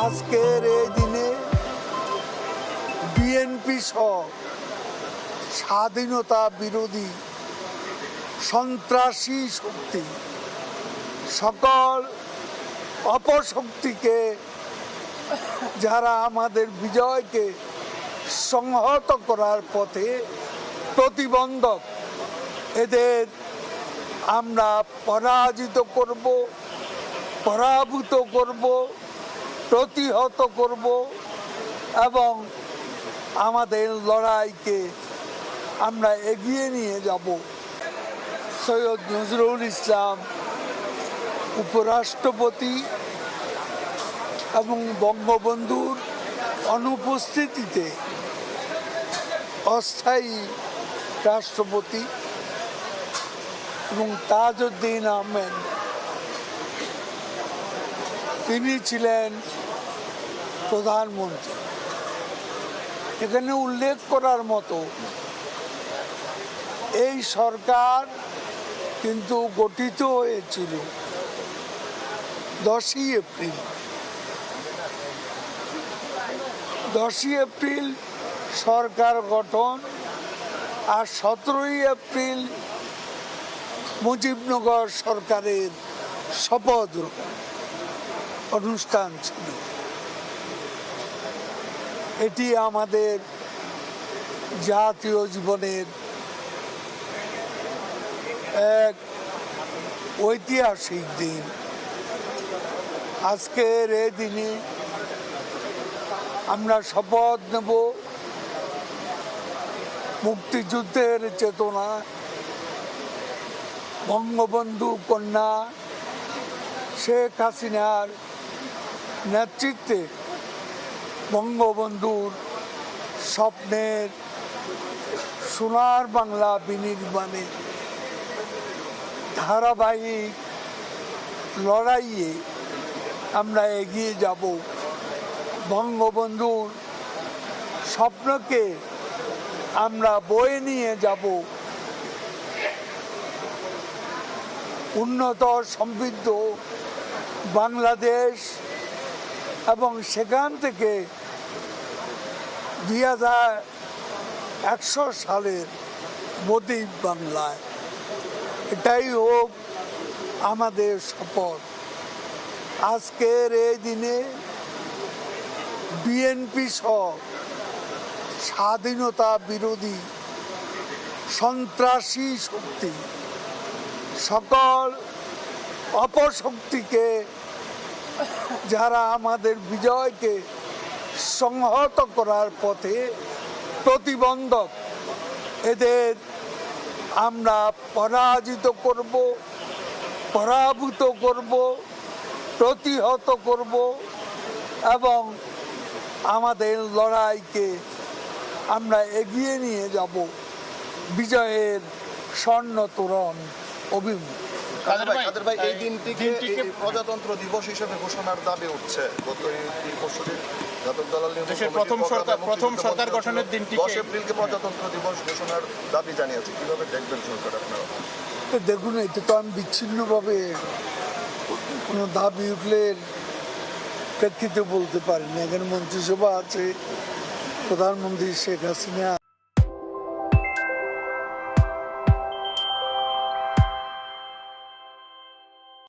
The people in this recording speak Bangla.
আজকের এই দিনে বিএনপি সহ স্বাধীনতা বিরোধী সন্ত্রাসী শক্তি সকল অপশক্তিকে যারা আমাদের বিজয়কে সংহত করার পথে প্রতিবন্ধক, এদের আমরা পরাজিত করব, পরাভূত করব। প্রতিহত করব এবং আমাদের লড়াইকে আমরা এগিয়ে নিয়ে যাব। সৈয়দ নজরুল ইসলাম উপরাষ্ট্রপতি এবং বঙ্গবন্ধুর অনুপস্থিতিতে অস্থায়ী রাষ্ট্রপতি এবং তাজউদ্দিন আহমেদ তিনি ছিলেন প্রধানমন্ত্রী। এখানে উল্লেখ করার মতো এই সরকার কিন্তু গঠিত হয়েছিল দশই এপ্রিল। দশই এপ্রিল সরকার গঠন আর সতেরোই এপ্রিল মুজিবনগর সরকারের শপথ গ্রহণ। অনুষ্ঠান ছিল। এটি আমাদের জাতীয় জীবনের এক ঐতিহাসিক দিন। আজকের এই দিনে আমরা শপথ নেব মুক্তিযুদ্ধের চেতনা, বঙ্গবন্ধু কন্যা শেখ হাসিনার নেতৃত্বে বঙ্গবন্ধুর স্বপ্নের সোনার বাংলা বিনির্মাণে ধারাবাহিক লড়াইয়ে আমরা এগিয়ে যাব। বঙ্গবন্ধুর স্বপ্নকে আমরা বয়ে নিয়ে যাব। উন্নত সমৃদ্ধ বাংলাদেশ এবং সেখান থেকে দুই হাজার একশো সালের মোদী বাংলায়। এটাই হোক আমাদের শপথ। আজকের এই দিনে বিএনপি সহ স্বাধীনতা বিরোধী সন্ত্রাসী শক্তি সকল অপশক্তিকে যারা আমাদের বিজয়কে সংহত করার পথে প্রতিবন্ধক, এদের আমরা পরাজিত করব, পরাভূত করব, প্রতিহত করব এবং আমাদের লড়াইকে আমরা এগিয়ে নিয়ে যাব বিজয়ের স্বর্ণ তোরণ অভিমুখ। কাদের ভাই ভাই, কাদের ভাই এই দিনটিকে দিনটিকে- প্রজাতন্ত্র দিবস হিসেবে ঘোষণার দাবি উঠছে। গত এই এই পরশুদিন জাতীয় দলাল দেশের প্রথম সরকার- প্রথম সরকার গঠনের দিনটিকে- দশ এপ্রিলকে প্রজাতন্ত্র দিবস ঘোষণার দাবি জানিয়েছে। কীভাবে দেখবেন সরকার আপনারা? তো দেখুন এটা তো আমি বিচ্ছিন্নভাবে কোনো দাবি উঠলে প্রেক্ষিতে বলতে পারি না। এখানে মন্ত্রিসভা আছে প্রধানমন্ত্রী শেখ হাসিনা